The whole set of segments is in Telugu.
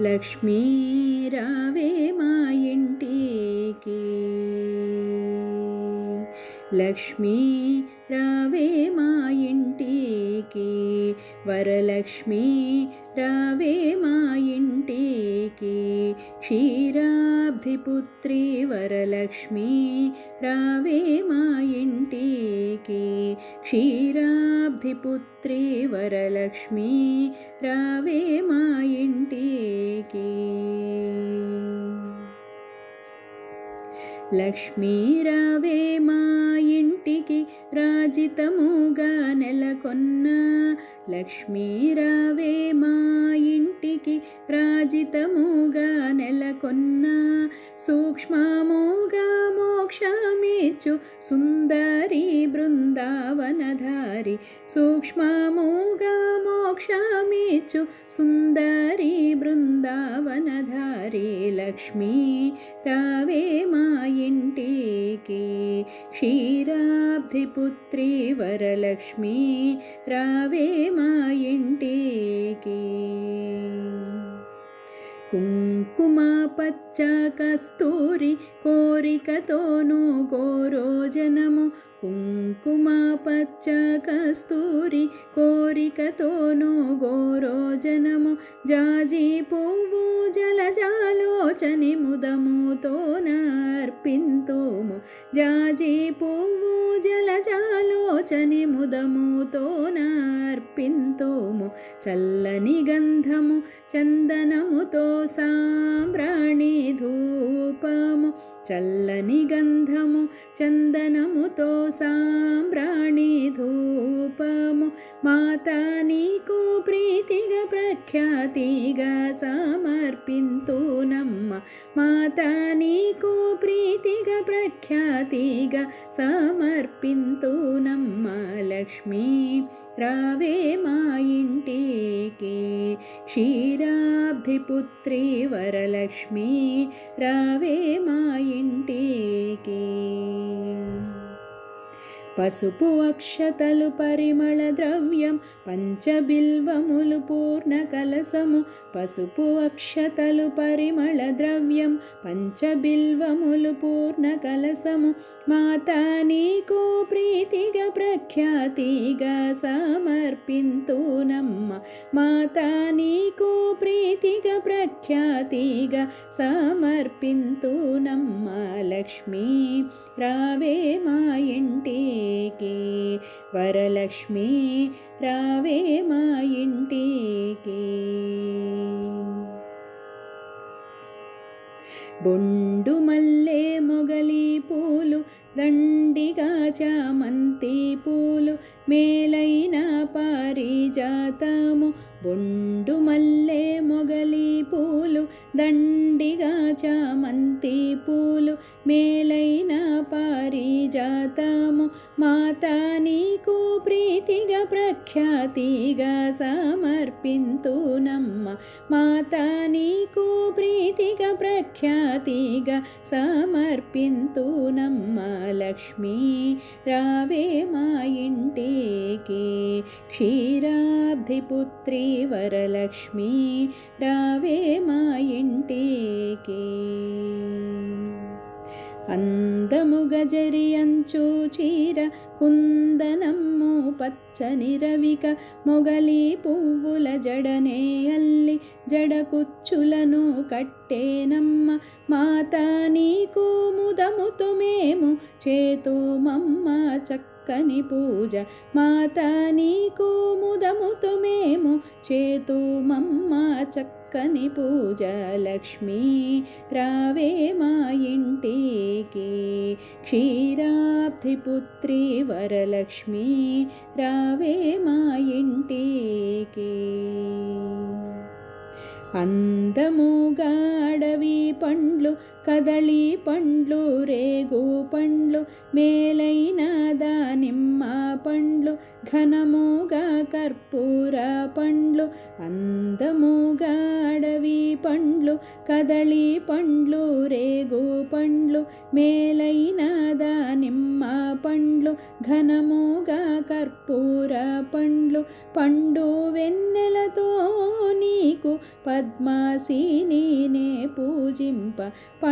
లక్ష్మీ రావే మా ఇంటికి. లక్ష్మీ రావే మా ఇంటికి. వరలక్ష్మీ రావే మా ఇంటికి. క్షీరాబ్ధిపుత్రి వరలక్ష్మి రావే మా ఇంటికి. క్షీరాబ్ధిపుత్రి వరలక్ష్మి రావే మా ఇంటికి. లక్ష్మీ రావే మా ఇంటికి రాజితముగా నెలకొన్నా లక్ష్మీరావే మా ఇంటికి రాజితముగా నెలకొన్నా సూక్ష్మముగా మోక్షమిచ్చు సుందరి బృందావనధారి. సూక్ష్మముగా మోక్షమిచ్చు సుందరి బృందావనధారి. లక్ష్మీ రావే మా ఇంటికి క్షీరాబ్ధిపుత్రి వరలక్ష్మీ రావే మా ఇంటికి. కుంకుమ పచ్చ కస్తూరి కోరికతోను గోరోజనము. కుంకుమ పచ్చ కస్తూరి కోరికతోనూ గోరోజనము. జాజి పువ్వు జలజాలోచని ముదముతో నర్పింతుము జాజి పువ్వు జలజాలోచని ముదముతో నర్పింతుము చల్లని గంధము చందనముతో సాంబ్రాణి ధూపము చల్లని గంధము చందనముతో సాంబ్రాణి ధూపము. మాతా నీకు ప్రీతిగా ప్రఖ్యాతిగా సమర్పింతునమ్మ. మాతా నీకు ప్రీతిగా ప్రఖ్యాతిగా సమర్పింతునమ్మ లక్ష్మీ. రావే మా ఇంటికి. క్షీరాబ్ధిపుత్రి వరలక్ష్మి రావే మా ఇంటికి. పసుపు అక్షతలు పరిమళ ద్రవ్యం పంచబిల్వములు పూర్ణ కలసము. పసుపు అక్షతలు పరిమళ ద్రవ్యం పంచబిల్వములు పూర్ణ కలసము. మాత నీకు ప్రీతిగా ప్రఖ్యాతిగా సమర్పింతునమ్మ. మాత నీకు ప్రీతిగా ప్రఖ్యాతిగా సమర్పింతునమ్మ. లక్ష్మీ రావే మా ఇంటి ఇంటికి వరలక్ష్మి రావే మా ఇంటికి. బొండు మల్లె మొగలి పూలు దండిగా చామంతి పూలు మేలైన పారిజాతము. బొండు మల్లె మొగలి పూలు దండిగా చామంతి పూలు మేలైన పారిజాతము. మాత నీకు ప్రీతిగా ప్రఖ్యాతిగా సమర్పింతునమ్మ. మాత నీకు ప్రీతిగా ప్రఖ్యాతిగా సమర్పింతునమ్మ. లక్ష్మీ రావే మా ఇంటికి. క్షీరాబ్ధిపుత్రి వరలక్ష్మి రావే మా ఇంటికి. అందముగ జరియంచు చీర కుందనమ్ము పచ్చని రవిక మొగలి పువ్వుల జడనే అల్లి జడకుచ్చులను కట్టేనమ్మ మాత నీకు ముదముతు మేము చేతుమమ్మ చక్కని పూజ మాత నీకు ముదముతు మేము చేతుమమ్మ చక్కని పూజ లక్ష్మీ రావే మా ఇంటికి. క్షీరాబ్ధిపుత్రి వరలక్ష్మి రావే మా ఇంటికి. అందముగా అడవి పండ్లు కదళి పండ్లు రేగు పండ్లు మేలైన దానిమ్మ పండ్లు ఘనముగా కర్పూర పండ్లు అందముగా అడవి పండ్లు కదళి పండ్లు రేగు పండ్లు మేలైన దానిమ్మ పండ్లు ఘనముగా కర్పూర పండ్లు పండు వెన్నెలతో నీకు పద్మాసీనీనే పూజింప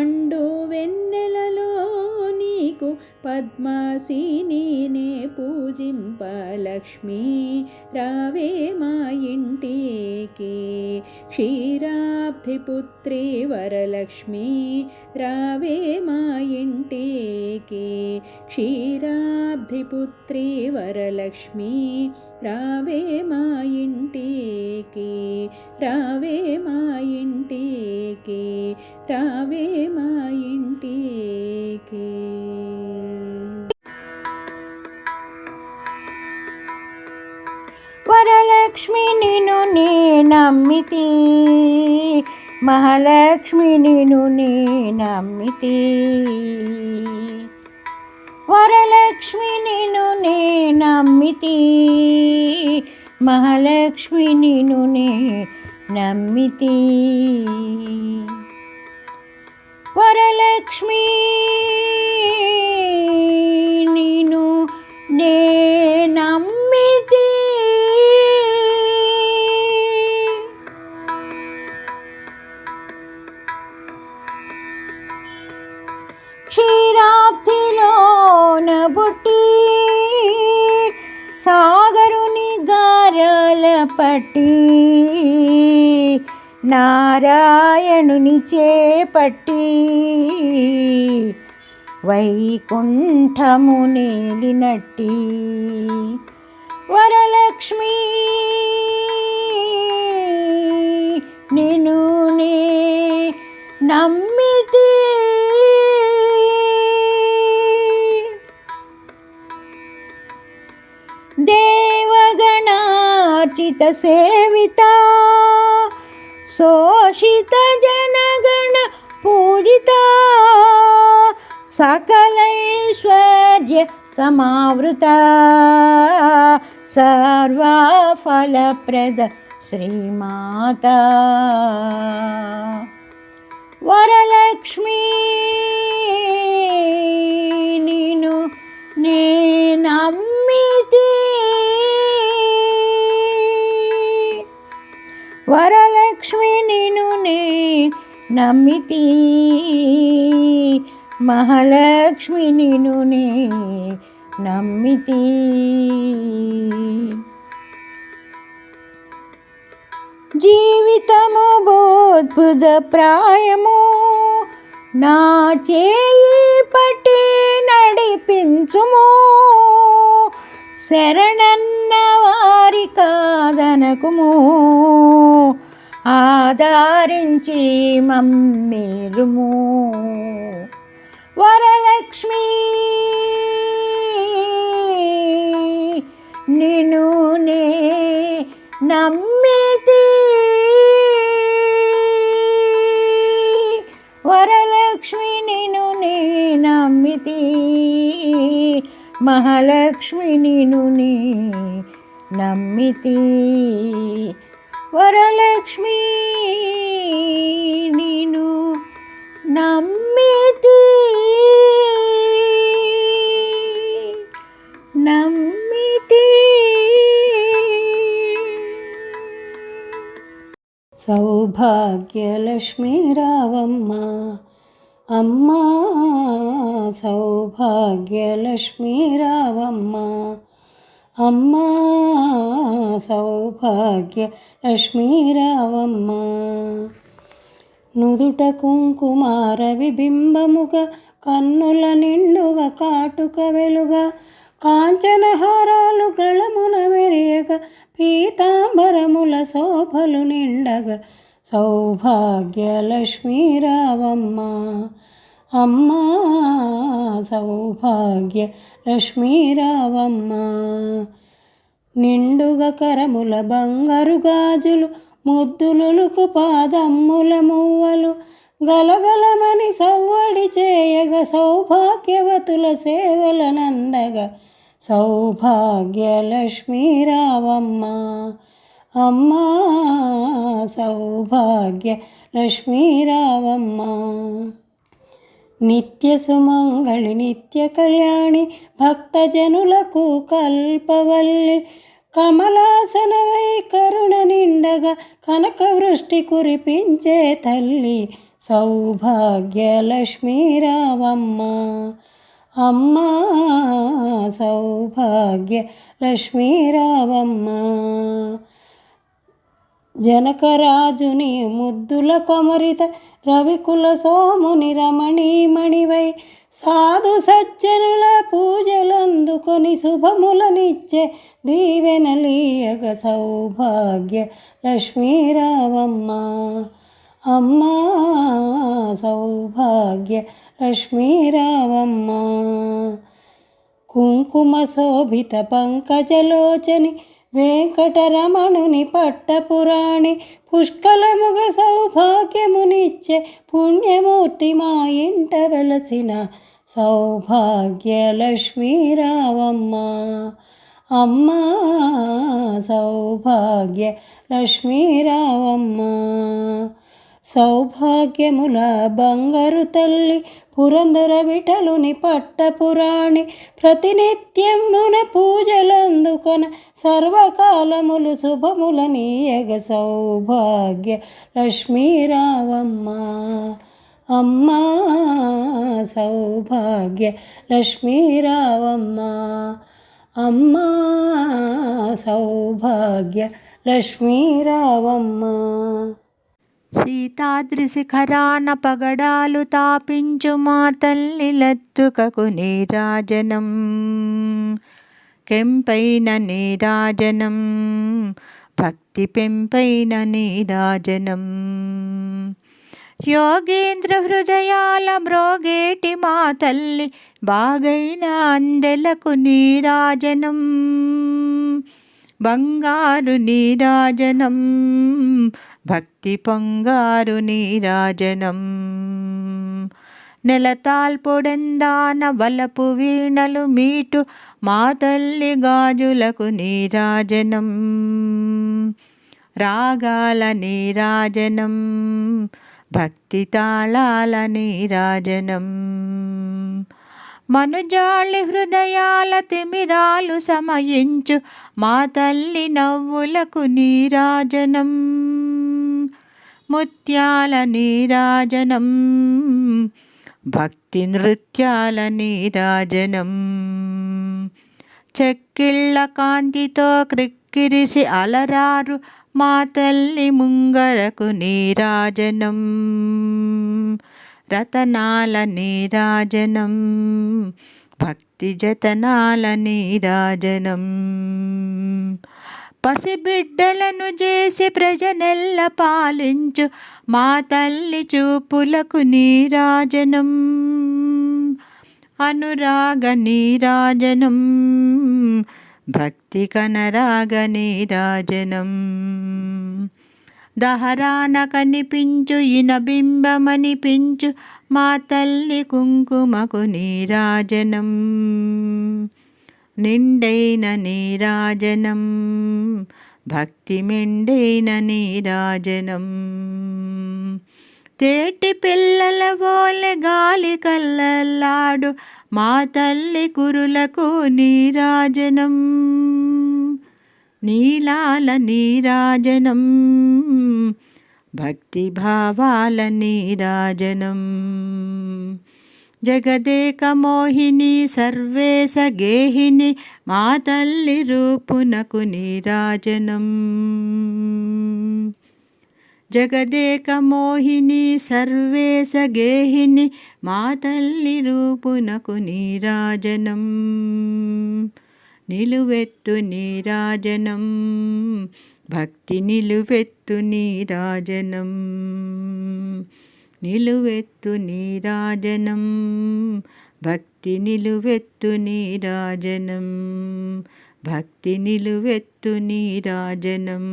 పండు వెన్నెలలో నీకు పద్మాసీనీనే పూజింప లక్ష్మీ. రావే మా ఇంటికి క్షీరాబ్ధిపుత్రి వరలక్ష్మీ. రావే మా ఇంటికి క్షీరాబ్ధిపుత్రి వరలక్ష్మీ. రావే మా ఇంటికి రావే మా ఇంటికి రావే మా ఇంటికి. వరలక్ష్మి నిను నీ నమ్మితి. మహాలక్ష్మి నిను నీ నమ్మితి. వరలక్ష్మి నిను నీ నమ్మితి. మహాలక్ష్మి నిను నీ నమ్మితి. లక్ష్మీ నేను నే నమ్మితి. క్షీరాబ్ధిలోన బుట్టి సాగరుని గారల పట్టి నారాయణుని చేపట్టి. వైకుంఠము నేలినట్టి వరలక్ష్మి నిన్ను నే నమ్మితి. దేవగణాచిత సేవిత శోషిత జనగణ పూజిత సకలైశ్వర్య సమావృత సర్వఫలప్రద శ్రీమాత. వరలక్ష్మి నేను నే నమ్మితి. వరలక్ష్మి నిన్ను నే నమ్మితి. మహాలక్ష్మి నిను నమ్మితి. జీవితము బోద్భుత ప్రాయము నా చేయి పట్టి నడిపించుము. శరణన్న వారి కాదనకుము ఆధారించి మమ్మేలుము. మహాలక్ష్మి నిన్ను నే నమ్మితి వరలక్ష్మి నేను నమ్మితి నమ్మితి సౌభాగ్యలక్ష్మీ రావమ్మ అమ్మా సౌభాగ్యలక్ష్మీ రావమ్మ. అమ్మా సౌభాగ్య లక్ష్మీ రావమ్మ. నుదుట కుంకుమార విబింబముగా కన్నుల నిండుగా కాటుక వెలుగా కాంచనహారాలు గళమున మెరియగ పీతాంబరముల శోభలు నిండగా సౌభాగ్యలక్ష్మీ రావమ్మ అమ్మా సౌభాగ్య లక్ష్మీ రావమ్మ నిండుగా కరముల బంగారు గాజులు ముద్దులుకు పాదమ్ముల మువ్వలు గలగలమని సవ్వడి చేయగ సౌభాగ్యవతుల సేవలనందగా సౌభాగ్యలక్ష్మీ రావమ్మ అమ్మా సౌభాగ్య లక్ష్మీరావమ్మ. నిత్య సుమంగళి నిత్య కళ్యాణి భక్తజనులకు కల్పవల్లి కమలాసనవై కరుణ నిండగా కనకవృష్టి కనక వృష్టి కురిపించే తల్లి సౌభాగ్య లక్ష్మీ రావమ్మ అమ్మా సౌభాగ్య లక్ష్మీరావమ్మ. జనకరాజుని ముద్దుల కొమరిత రవికుల సోముని రమణీమణివై సాధు సజ్జనుల పూజలందుకొని శుభములనిచ్చే దీవెనలీయగ సౌభాగ్య లక్ష్మీరావమ్మ. అమ్మా సౌభాగ్య లక్ష్మీరావమ్మ. కుంకుమ శోభిత పంకజలోచని వెంకటరమణుని పట్టపురాణి పుష్కలముగ సౌభాగ్యమునిచ్చే పుణ్యమూర్తి మా ఇంట వెలసిన సౌభాగ్యలక్ష్మీరావమ్మ. అమ్మ సౌభాగ్య లక్ష్మీరావమ్మ సౌభాగ్యముల బంగారు తల్లి పురంధర విఠలుని పట్టపురాణి ప్రతినిత్యమున పూజలందుకొన సర్వకాలములు శుభములనీయగ సౌభాగ్య లక్ష్మీరావమ్మ. అమ్మా సౌభాగ్య లక్ష్మీరావమ్మ. అమ్మా సౌభాగ్య లక్ష్మీరావమ్మ. సీతాద్రిశిఖరాన పగడాలు తాపించు మా తల్లి లత్తుకకు నీరాజనం కెంపైన నీరాజనం భక్తి పెంపైన నీరాజనం యోగేంద్ర హృదయాల మ్రోగేటి మా తల్లి బాగైన అందెలకు నీరాజనం బంగారు నీరాజనం భక్తి పొంగారు నీరాజనం నెలతాల్పొడెందాన వలపు వీణలు మీటు మా తల్లి గాజులకు నీరాజనం రాగాల నీరాజనం భక్తి తాళాల నీరాజనం మనుజాళి హృదయాల తిమిరాలు సమయించు మా తల్లి నవ్వులకు నీరాజనం ముత్యాల నీరాజనం భక్తి నృత్యాల నీరాజనం. చెక్కిళ్ళ కాంతితో క్రిక్కిరిసి అలరారు మా తల్లి ముంగరకు నీరాజనం. రతనాల నీరాజనం భక్తి జతనాల నీరాజనం. పసిబిడ్డలను చేసి ప్రజనెల్ల పాలించు మా తల్లి చూపులకు నీరాజనం. అనురాగ నీరాజనం. భక్తి కనరాగ నీరాజనం. దహరాన కనిపించు ఇనబింబమనిపించు మా తల్లి కుంకుమకు నీరాజనం. నిండైన నీరాజనం భక్తి మెండైన నీరాజనం తేటి పిల్లల వోలె గాలి కల్లల్లాడు మా తల్లి కురులకు నీరాజనం నీలాల నీరాజనం భక్తి భావాల నీరాజనం జగదేక మోహిని సర్వేశ గేహిని మా తల్లి రూపునకు నీరాజనం. జగదేక మోహిని సర్వేశ గేహిని మా తల్లి రూపునకు నీరాజనం. నిలువెత్తు నీరాజనం భక్తి నిలువెత్తు నీరాజనం. నిలువెత్తు నీరాజనం భక్తి నిలువెత్తు నీరాజనం భక్తి నిలువెత్తు నీరాజనం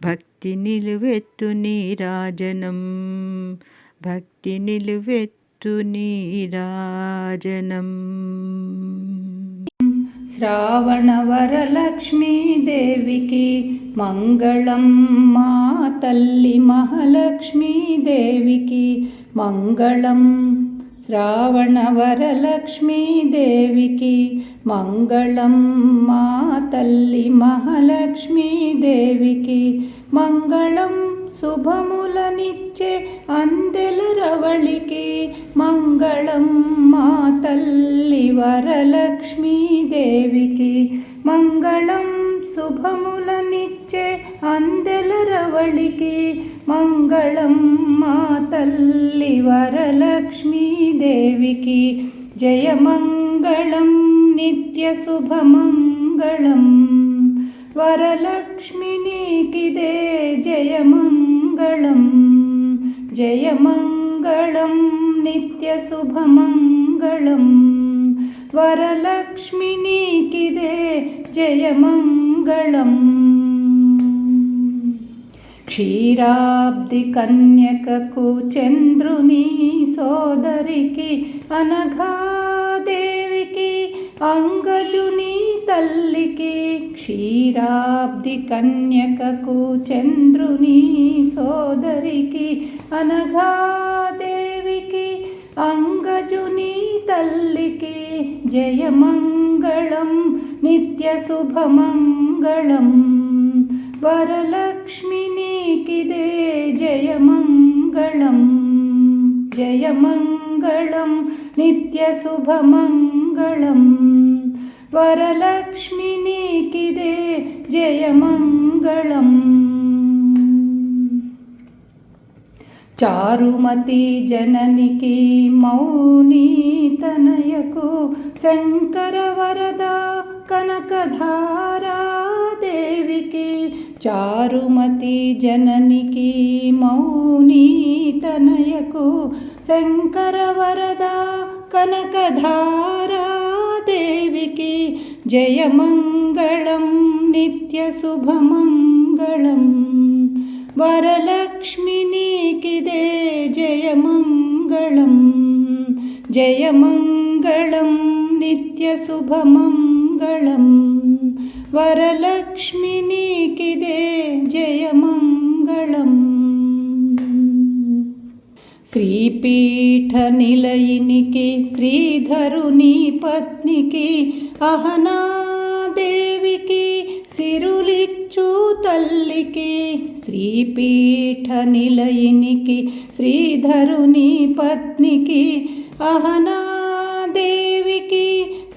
భక్తి నిలువెత్తు నీరాజనం భక్తి నిలువెత్తు నీరాజనం శ్రావణవరలక్ష్మీదేవికి మంగళం మా తల్లి మహాలక్ష్మీదేవికి మంగళం శ్రావణ వరలక్ష్మీదేవికి మంగళం మా తల్లి మహాలక్ష్మీదేవికి మంగళం శుభములనిచ్చే అందెల రవళికి మంగళం మా తల్లి వరలక్ష్మీదేవికి మంగళం శుభములనిచ్చే అందెల రవళికి మంగళం మా తల్లి వరలక్ష్మీదేవికి జయమంగళం నిత్య శుభమంగళం. वरलक्ष्मिनीकिदे जयमङ्गलं जयमङ्गलं नित्यशुभमङ्गलं वरलक्ष्मिनी जयमङ्गलम्। क्षीराब्धिकन्यककुचन्द्रुनी सोदरिकी अनघा అంగజుని తల్లికి క్షీరాబ్ది కన్యకకు చంద్రుని సోదరికి అనఘాదేవికి అంగజుని తల్లికి జయమంగళం నిత్య శుభమంగళం వరలక్ష్మినీకిదే జయమంగళం జయమంగళం. मङ्गलं नित्यशुभमङ्गळं वरलक्ष्मिनीकिदे जयमङ्गलम्। चारुमति जननिकी मौनीतनयकु शङ्करवरदा कनकधारा देविकी। चारुमती जननिकी मौनीतनयकु शङ्करवरदा कनकधारा देविकी जयमङ्गलं नित्यशुभमङ्गलं वरलक्ष्मिनीकिदे जयमङ्गलं जयमङ्गलं नित्यशुभमङ्गळं वरलक्ष्मिनीकिदे जयमङ्गलम्। జయమంగళం శ్రీపీఠ నిలయినికి శ్రీధరుని పత్నికి అహనాదేవికి సిరులిచ్చు తల్లికి శ్రీపీఠ నిలయినికి శ్రీధరుని పత్నికి అహనాదేవికి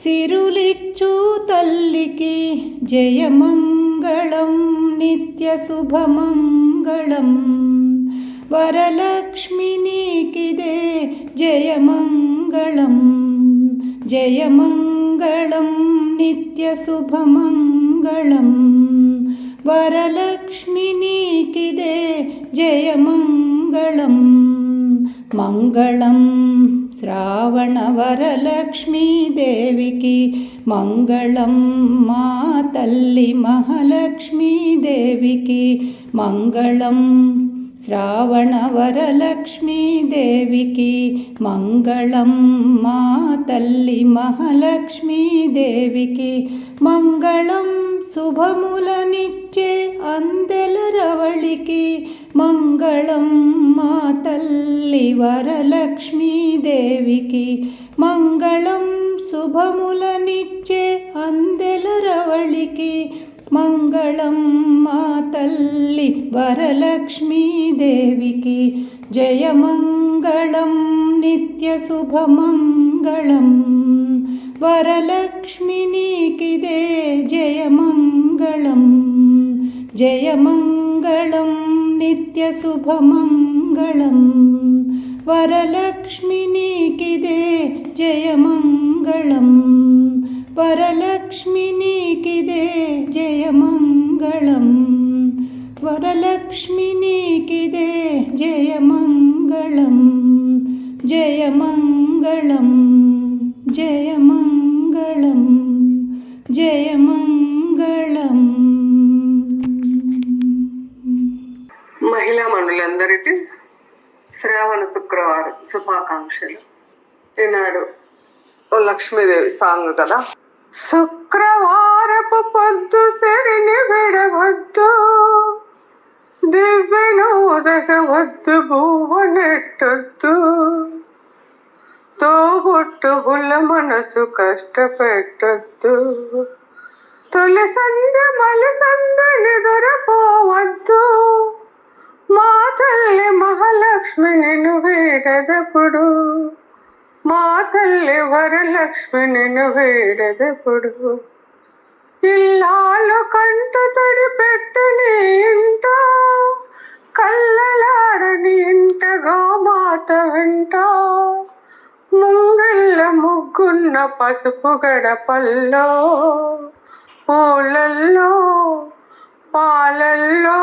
సిరులిచ్చు తల్లికి జయమంగళం నిత్య శుభమంగళం. वरलक्ष्मिनीकिदे जयमङ्गलं जयमङ्गलं नित्यशुभमङ्गलं वरलक्ष्मिनीकिदे जयमङ्गलं मङ्गलं श्रावणवरलक्ष्मीदेविकी मङ्गलं मातल्लिमहालक्ष्मीदेविकी मङ्गलम् మహాలక్ష్మీదేవికి శ్రావణ వరలక్ష్మీదేవికి మంగళం మా తల్లి మహాలక్ష్మీదేవికి మంగళం శుభములనిచ్చే అందెల రవళికి మంగళం మా తల్లి వరలక్ష్మీదేవికి మంగళం శుభములనిచ్చే అందెల రవళికి మంగళం మా తల్లి వరలక్ష్మీదేవికి జయమంగళం నిత్య శుభమంగళం వరలక్ష్మినీకిదే జయమంగళం జయమంగళం నిత్య శుభమంగళం వరలక్ష్మినీకిదే జయమంగళం వరలక్ష్మినీకిదే జయమంగళం వరలక్ష్మినీకిదే జయమంగళం జయమంగళం జయమంగళం జయమంగళం మహిళా మండలందరికీ శ్రావణ శుక్రవారం శుభాకాంక్షలు ఈనాడు ఓ లక్ష్మీదేవి సాంగ్ కదా శుక్రవారపు పొద్దు సరిని విడవద్దు. దివ్యను ఉదగవద్దు భువనెట్టొద్దు మనసు కష్టపెట్టొద్దు. తొలి సంధ్య మలి సంధ్య నిదురపోవద్దు మా తల్లి మహాలక్ష్మి నిన్ను వేడదప్పుడు. మా తల్లి వరలక్ష్మి నిన్ను వేడదప్పుడు ఇల్లాలు కంటు తడి పెట్టని ఇంట. కళ్ళలాడని ఇంటగా మాత వింట. ముంగిళ్ళ ముగ్గున్న పసుపు గడపల్లో పూలల్లో పాలల్లో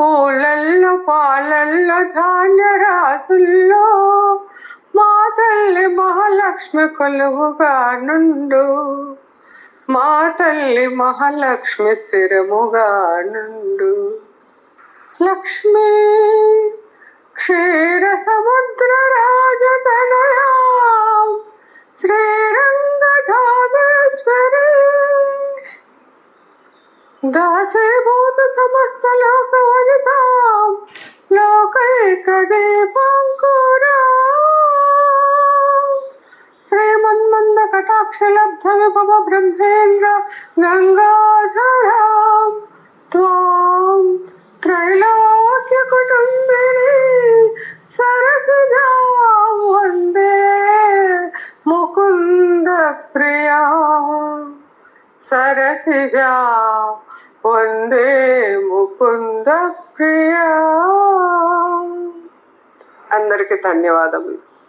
పూలల్లో పాలల్లో ధాన్య రాసుల్లో మా తల్లి మహాలక్ష్మి కొలువుగా నుండు మా తల్లి మహాలక్ష్మి స్థిరముగా నుండు. లక్ష్మీ క్షీర సముద్ర రాజతనయా శ్రీరంగధామేశ్వరి దాసీభూత సమస్త లోక వనితాం లోకైక దీపాంకురా. శ్రీమన్మంద కటాక్ష లబ్ధ విభవ బ్రహ్మేంద్ర గంగాధరాం త్వాం త్రైలోక్య కుటుంబిని సరసిజాం వందే ముకుంద ప్రియా సరసిజా వందే ముకుంద ప్రియా అందరికీ ధన్యవాదములు